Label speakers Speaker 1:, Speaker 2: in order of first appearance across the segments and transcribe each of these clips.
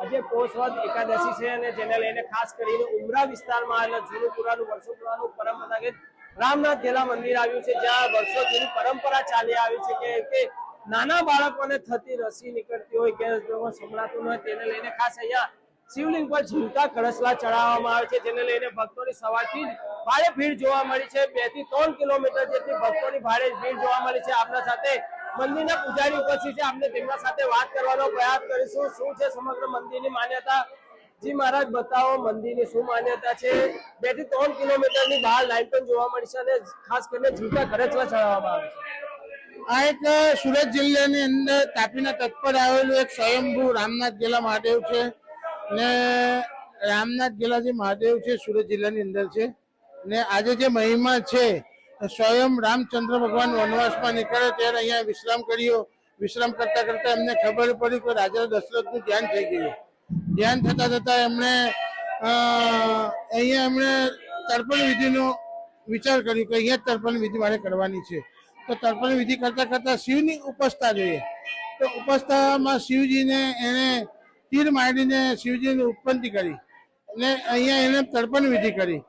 Speaker 1: આજે પોષવદ એકાદશી છે અને જેને લઈને ખાસ કરીને ઉમરા વિસ્તારમાં આવેલા જૂનું પુરાનું પરંપરાગત રામનાથ ગેલા મંદિર આવ્યું છે, જ્યાં વર્ષો જૂની પરંપરા ચાલી આવી છે કે નાના બાળકોને થતી રસી નીકળતી હોય કે સંભળાતું હોય તેને લઈને ખાસ અહીંયા શિવલિંગ પર ઝીલતા કળશલા ચડાવવામાં આવે છે, જેને લઈને ભક્તોની સવારથી ભારે ભીડ જોવા મળી છે. બેથી ત્રણ કિલોમીટર જેટલી ભક્તોની ભારે ભીડ જોવા મળી છે. આપણા સાથે મંદિરના પૂજારી ઉપસ્થિત છે આપણે તેમના સાથે વાત કરવાનો પ્રયાસ કરીશું. શું છે સમગ્ર મંદિરની માન્યતા? જી મહારાજ, બતાવો, મંદિરની શું માન્યતા છે? બેથી ત્રણ કિલોમીટરની બહાર લાઈન પણ જોવા મળી છે અને ખાસ કરીને જૂતા કળશલા ચડાવવામાં આવે છે.
Speaker 2: આ એક સુરત જિલ્લાની અંદર તાપીના તટ પર આવેલું એક સ્વયંભૂ રામનાથ ગેલા મહાદેવ છે ને રામનાથ ગેલા જે મહાદેવ છે, સુરત જિલ્લાની અંદર છે. ને આજે જે મહિમા છે સ્વયં રામચંદ્ર ભગવાન વનવાસમાં નીકળે ત્યારે અહીંયા વિશ્રામ કર્યો. વિશ્રામ કરતા કરતા એમને ખબર પડી કે રાજા દશરથનું ધ્યાન થઈ ગયું. ધ્યાન થતા થતા એમણે અહીંયા એમણે તર્પણ વિધિનો વિચાર કર્યો કે અહીંયા તર્પણ વિધિ મારે કરવાની છે. તો તર્પણ વિધિ કરતા કરતા શિવની ઉપસ્થા જોઈએ. તો ઉપસ્થામાં શિવજીને એને તીર મારીને શિવજીની ઉત્પત્તિ કરી. અને અહીંયા એને તર્પણ વિધિ કરી.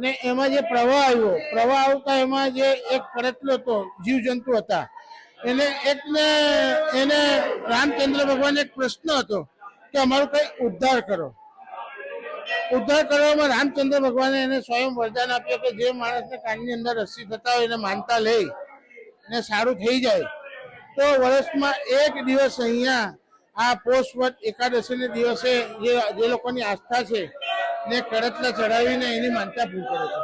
Speaker 2: ને એમાં જે પ્રવાહ આવ્યો, પ્રવાહ આવતા એમાં જે એક પરતલો હતો, જીવજંતુ હતા. એને એકને એને રામચંદ્ર ભગવાન એક પ્રશ્ન હતો કે અમારો કઈ ઉદ્ધાર કરો. ઉદ્ધાર કરવામાં રામચંદ્ર ભગવાને એને સ્વયં વરદાન આપ્યું કે જે માણસને કાનની અંદર રસી થતા હોય એને માનતા લે ને સારું થઈ જાય. તો વર્ષમાં એક દિવસ અહીંયા આ પોષવત એકાદશીને દિવસે જે જે લોકોની આસ્થા છે ને કડતલા ચડાવીને એની માનતા પૂરી કરે છે.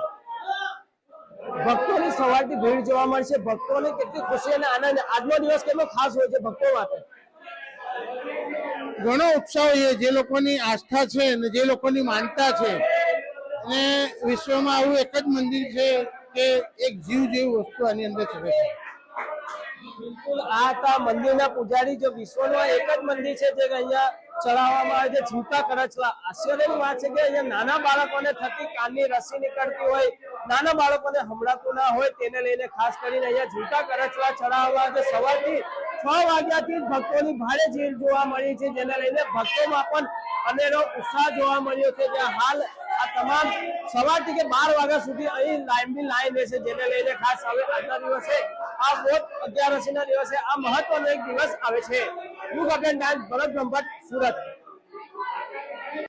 Speaker 1: ભક્તોની સવારથી ભીડ જોવા મળશે ભક્તોને કેટલી ખુશી અને આનંદ. આજનો દિવસ કેટલો ખાસ હોય છે ભક્તો માટે?
Speaker 2: ઘણો ઉત્સાહ છે. જે લોકોની આસ્થા છે અને જે લોકોની માનતા છે અને વિશ્વમાં આવું એક જ મંદિર છે કે એક જીવ જેવી વસ્તુ આની અંદર ચડે છે.
Speaker 1: બિલકુલ. આ હતા મંદિરના પૂજારી જો વિશ્વનો એક જ મંદિર છે જે અહીંયા ચડાવવામાં આવે છે, જીવતા છે આશ્ચર્યની વાત છે કે અહીંયા નાના બાળકોને થતી કાનની રસી નીકળતી હોય, નાના બાળકોને હમળાતું ના હોય, તેને લઈને ખાસ કરીને અહીંયા જીવતા કરચલા ચડાવવામાં છે સવારથી છ વાગ્યાથી ભક્તોની ભારે ભીડ જોવા મળી છે, જેને લઈને ભક્તોમાં પણ અનેરો ઉત્સાહ જોવા મળ્યો છે. જ્યાં હાલ આ તમામ સવારથી કે બાર વાગ્યા સુધી અહીં લાંબી લાઈન રહેશે, જેને લઈને ખાસ હવે આજના દિવસે, આ મોટ અગિયારસીના દિવસે આ મહત્વનો એક દિવસ આવે છે. યુગ અભિયાન ડાન્સ ભરત બ્રહ્મભટ્ટ સુરત.